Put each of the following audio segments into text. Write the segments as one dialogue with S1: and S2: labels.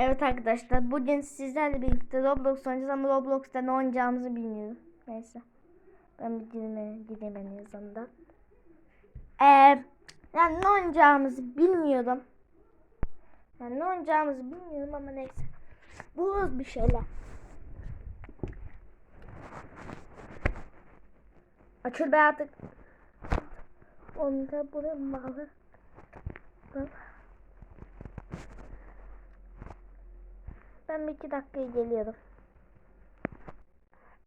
S1: Evet arkadaşlar bugün sizlerle birlikte Roblox oynayacağız ama Roblox'ta ne oynayacağımızı bilmiyorum. Neyse. Ben bir gideme, gideyim en azından. Ee, yani ne oynayacağımızı bilmiyorum. Yani ne oynayacağımızı bilmiyorum ama neyse. Buluruz bir şeyler. Açıl be artık. Onu da buraya mı bağlı? Ben bir iki dakikaya geliyorum.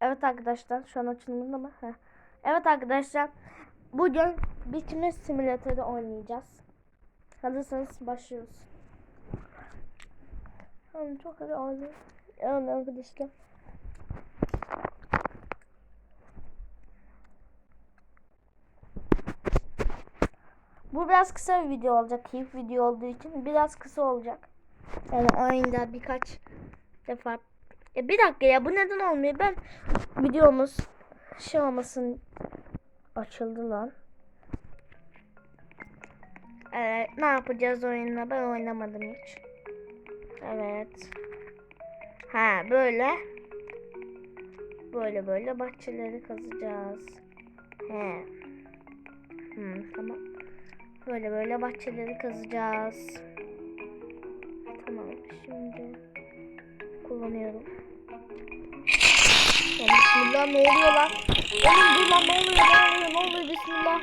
S1: Evet arkadaşlar şu an açılımında mı? Heh. Evet arkadaşlar bugün bitirme simülatörü oynayacağız. Hazırsanız başlıyoruz. Tamam çok hadi oynayalım. Evet arkadaşlar. Bu biraz kısa bir video olacak. Keyif video olduğu için biraz kısa olacak. Yani ayında birkaç defa. Ya bir dakika ya bu neden olmuyor? Ben videomuz şey olmasın açıldı lan. Evet ne yapacağız oyunla? Ben oynamadım hiç. Evet. Ha böyle. Böyle böyle bahçeleri kazacağız. He. Hmm, tamam. Böyle böyle bahçeleri kazacağız. Şimdi kullanıyorum. Ya bismillah ne oluyor lan? Oğlum dur lan ne oluyor ne oluyor ne oluyor bismillah.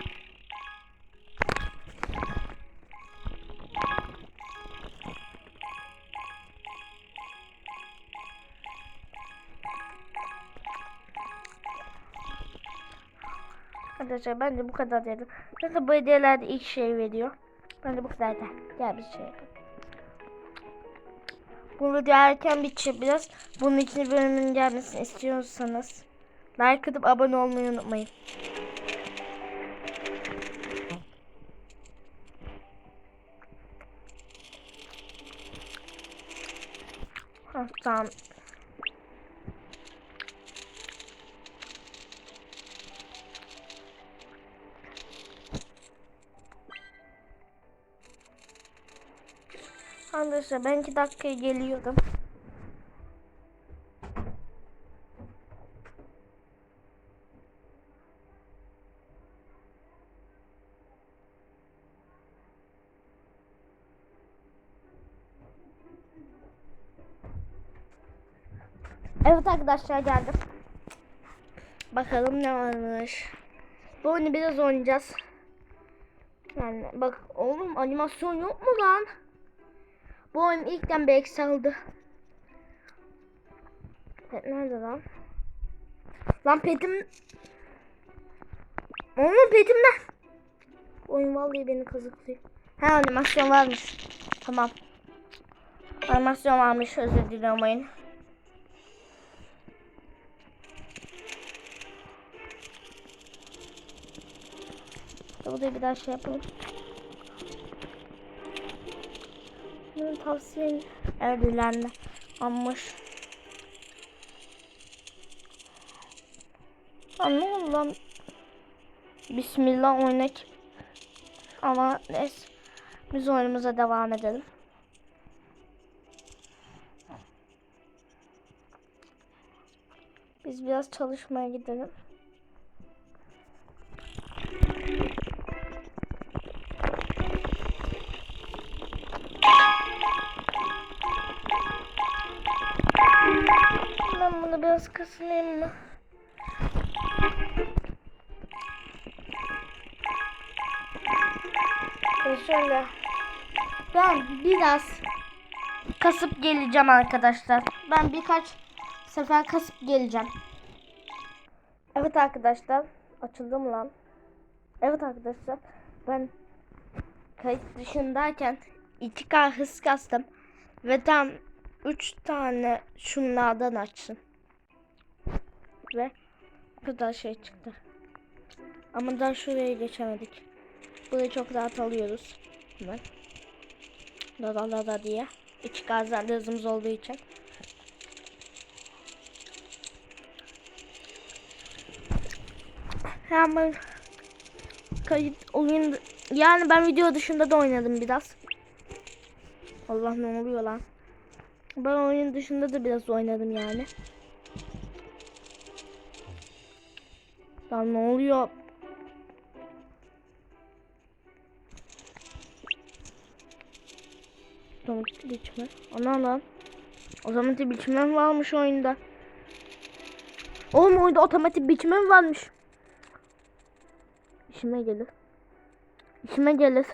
S1: Arkadaşlar bence bu kadar dedim. Zaten bu hediyelerde ilk şey veriyor. Bence bu kadar da. Gel bir şey yapalım. Bu video erken bitecek biraz. Bunun için bölümün gelmesini istiyorsanız like atıp abone olmayı unutmayın. Ha, tamam. Arkadaşlar ben 2 dakikaya geliyorum. Evet arkadaşlar geldim. Bakalım ne varmış. Bu oyunu biraz oynayacağız. Yani bak oğlum animasyon yok mu lan? Bu oyun ilkten bir eksi aldı. Pet nerede lan? Lan petim... Oğlum petimden. Oyun vallahi beni kazıklıyor. Ha animasyon varmış. Tamam. Animasyon varmış özür diliyorum oyun. Burada bir daha şey yapalım. Bunun tavsiye edilenle almış. Lan ne lan? Bismillah oynak. Ama neyse. Biz oyunumuza devam edelim. Biz biraz çalışmaya gidelim. Biraz mı? E şöyle. Ben biraz kasıp geleceğim arkadaşlar. Ben birkaç sefer kasıp geleceğim. Evet arkadaşlar. Açıldı mı lan? Evet arkadaşlar. Ben kayıt dışındayken 2K hız kastım. Ve tam 3 tane şunlardan açsın. Ve bu kadar şey çıktı. Ama daha şuraya geçemedik. Burayı çok rahat alıyoruz. Hemen. Da da da da diye. İç gazlarda hızımız olduğu için. Hemen kayıt oyun yani ben video dışında da oynadım biraz. Allah ne oluyor lan? Ben oyun dışında da biraz oynadım yani. Lan ne oluyor? Otomatik biçme. Ana lan. Otomatik biçme varmış oyunda. Oğlum oyunda otomatik biçme varmış? İşime gelir. İşime gelir.